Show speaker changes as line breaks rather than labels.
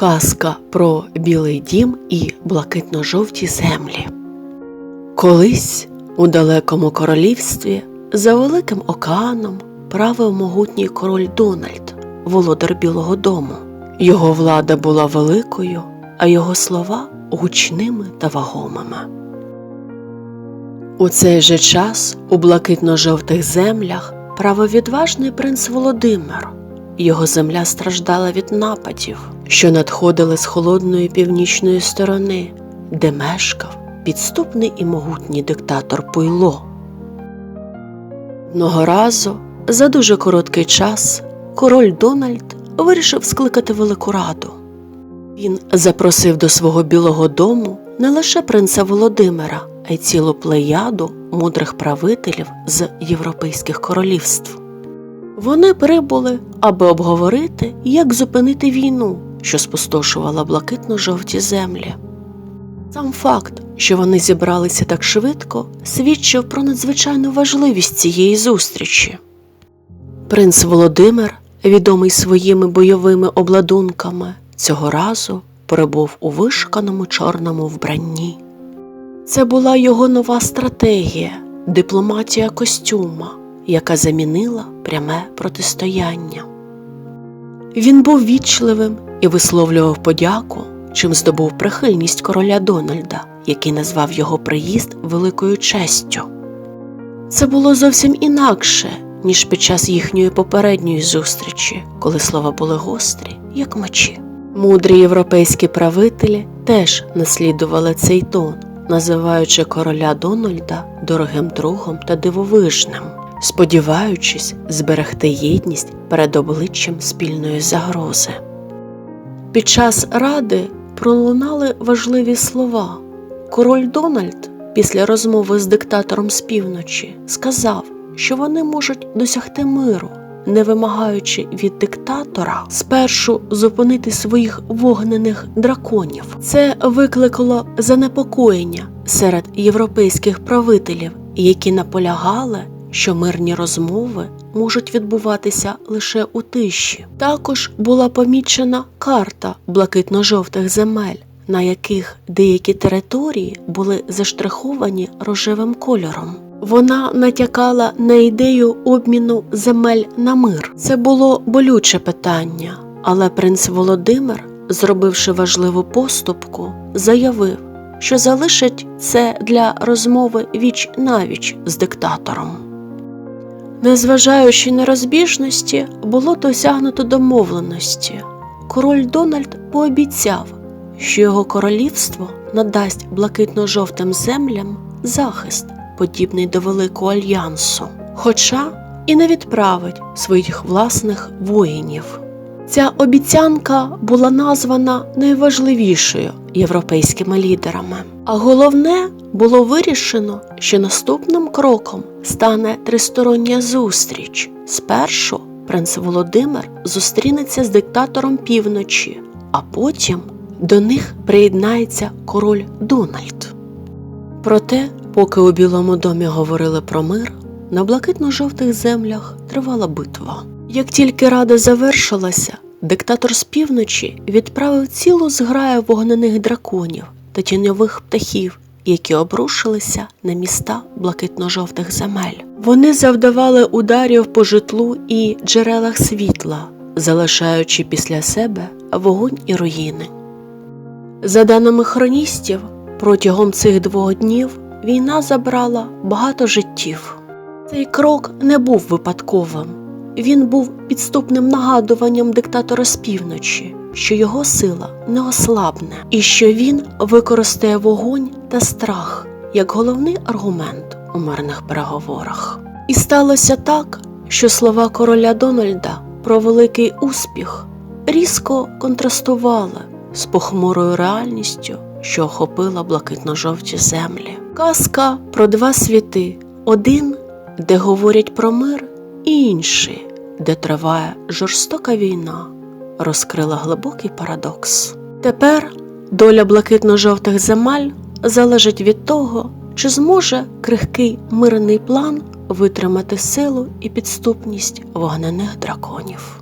Казка про білий дім і блакитно-жовті землі. Колись у далекому королівстві за великим океаном правив могутній король Дональд, володар Білого Дому. Його влада була великою, а його слова гучними та вагомими. У цей же час у блакитно-жовтих землях правив відважний принц Володимир. Його земля страждала від нападів, що надходили з холодної північної сторони, де мешкав підступний і могутній диктатор Пуйло. Одного разу, за дуже короткий час, король Дональд вирішив скликати велику раду. Він запросив до свого білого дому не лише принца Володимира, а й цілу плеяду мудрих правителів з європейських королівств. Вони прибули, аби обговорити, як зупинити війну, що спустошувала блакитно-жовті землі. Сам факт, що вони зібралися так швидко, свідчив про надзвичайну важливість цієї зустрічі. Принц Володимир, відомий своїми бойовими обладунками, цього разу перебув у вишканому чорному вбранні. Це була його нова стратегія, дипломатія костюма, яка замінила пряме протистояння. Він був вічливим і висловлював подяку, чим здобув прихильність короля Дональда, який назвав його приїзд великою честю. Це було зовсім інакше, ніж під час їхньої попередньої зустрічі, коли слова були гострі, як мечі. Мудрі європейські правителі теж наслідували цей тон, називаючи короля Дональда дорогим другом та дивовижним, сподіваючись зберегти єдність перед обличчям спільної загрози. Під час ради пролунали важливі слова. Король Дональд після розмови з диктатором з півночі сказав, що вони можуть досягти миру, не вимагаючи від диктатора спершу зупинити своїх вогнених драконів. Це викликало занепокоєння серед європейських правителів, які наполягали, що мирні розмови можуть відбуватися лише у тиші. Також була помічена карта блакитно-жовтих земель, на яких деякі території були заштриховані рожевим кольором. Вона натякала на ідею обміну земель на мир. Це було болюче питання, але принц Володимир, зробивши важливу поступку, заявив, що залишить це для розмови віч навіч з диктатором. Незважаючи на розбіжності, було досягнуто домовленості. Король Дональд пообіцяв, що його королівство надасть блакитно-жовтим землям захист, подібний до Великого альянсу, хоча і не відправить своїх власних воїнів. Ця обіцянка була названа найважливішою європейськими лідерами. А головне було вирішено, що наступним кроком стане тристороння зустріч. Спершу принц Володимир зустрінеться з диктатором півночі, а потім до них приєднається король Дональд. Проте, поки у Білому домі говорили про мир, на блакитно-жовтих землях тривала битва. Як тільки рада завершилася, диктатор з півночі відправив цілу зграю вогнених драконів та тіньових птахів, які обрушилися на міста блакитно-жовтих земель. Вони завдавали ударів по житлу і джерелах світла, залишаючи після себе вогонь і руїни. За даними хроністів, протягом цих двох днів війна забрала багато життів. Цей крок не був випадковим. Він був підступним нагадуванням диктатора з півночі, що його сила не ослабне, і що він використає вогонь та страх як головний аргумент у мирних переговорах. І сталося так, що слова короля Дональда про великий успіх різко контрастували з похмурою реальністю, що охопила блакитно-жовті землі. Казка про два світи: один, де говорять про мир, і інший, де триває жорстока війна, розкрила глибокий парадокс. Тепер доля блакитно-жовтих земель залежить від того, чи зможе крихкий мирний план витримати силу і підступність вогнених драконів.